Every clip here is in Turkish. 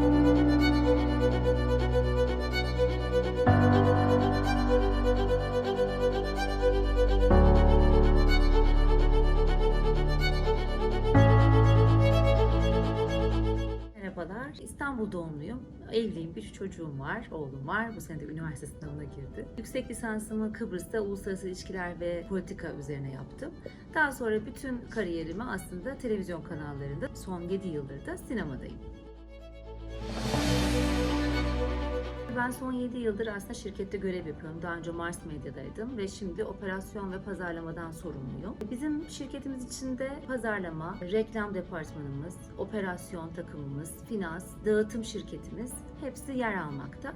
Merhabalar, İstanbul doğumluyum. Evliyim, bir çocuğum var, oğlum var. Bu sene de üniversite sınavına girdi. Yüksek lisansımı Kıbrıs'ta uluslararası ilişkiler ve politika üzerine yaptım. Daha sonra bütün kariyerimi aslında televizyon kanallarında son 7 yıldır da sinemadayım. Ben son 7 yıldır aslında şirkette görev yapıyorum. Daha önce Mars Medya'daydım ve şimdi operasyon ve pazarlamadan sorumluyum. Bizim şirketimiz içinde pazarlama, reklam departmanımız, operasyon takımımız, finans, dağıtım şirketimiz hepsi yer almakta.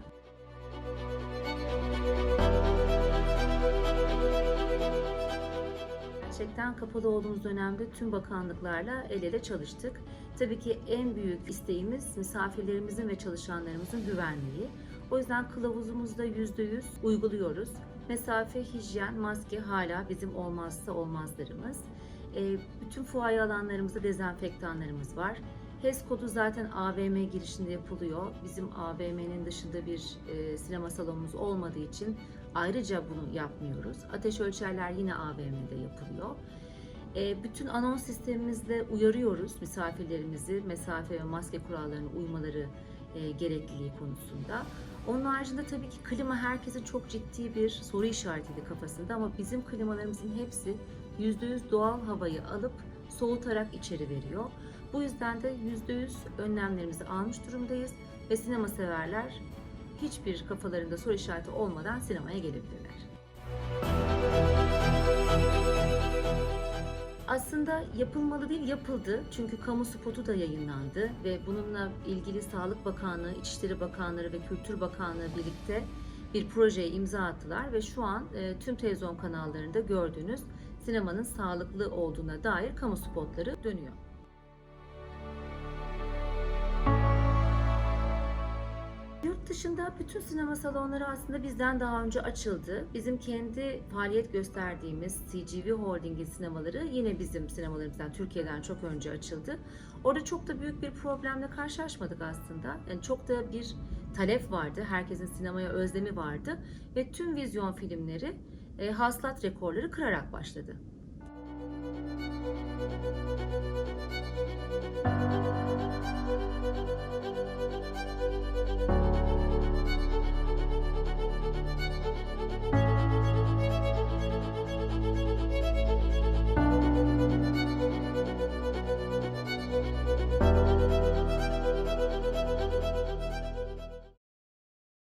Gerçekten kapalı olduğumuz dönemde tüm bakanlıklarla el ele çalıştık. Tabii ki en büyük isteğimiz misafirlerimizin ve çalışanlarımızın güvenliği. O yüzden kılavuzumuzda %100 uyguluyoruz. Mesafe, hijyen, maske hala bizim olmazsa olmazlarımız. Ee, bütün fuaye alanlarımızda dezenfektanlarımız var. HES kodu zaten AVM girişinde yapılıyor. Bizim AVM'nin dışında bir e, sinema salonumuz olmadığı için ayrıca bunu yapmıyoruz. Ateş ölçerler yine AVM'de yapılıyor. E, bütün anons sistemimizle uyarıyoruz misafirlerimizi mesafe ve maske kurallarına uymaları e, gerekliliği konusunda. Onun haricinde tabii ki klima herkesin çok ciddi bir soru işaretiydi kafasında ama bizim klimalarımızın hepsi %100 doğal havayı alıp soğutarak içeri veriyor. Bu yüzden de %100 önlemlerimizi almış durumdayız ve sinema severler hiçbir kafalarında soru işareti olmadan sinemaya gelebilirler. Aslında yapılmalı değil yapıldı. Çünkü kamu spotu da yayınlandı ve bununla ilgili Sağlık Bakanlığı, İçişleri Bakanları ve Kültür Bakanlığı birlikte bir projeye imza attılar ve şu an e, tüm televizyon kanallarında gördüğünüz sinemanın sağlıklı olduğuna dair kamu spotları dönüyor. Dışında bütün sinema salonları aslında bizden daha önce açıldı. Bizim kendi faaliyet gösterdiğimiz CGV Holding'in sinemaları yine bizim sinemalarımızdan Türkiye'den çok önce açıldı. Orada çok da büyük bir problemle karşılaşmadık aslında. Yani çok da bir talep vardı. Herkesin sinemaya özlemi vardı ve tüm vizyon filmleri e, hasılat rekorları kırarak başladı.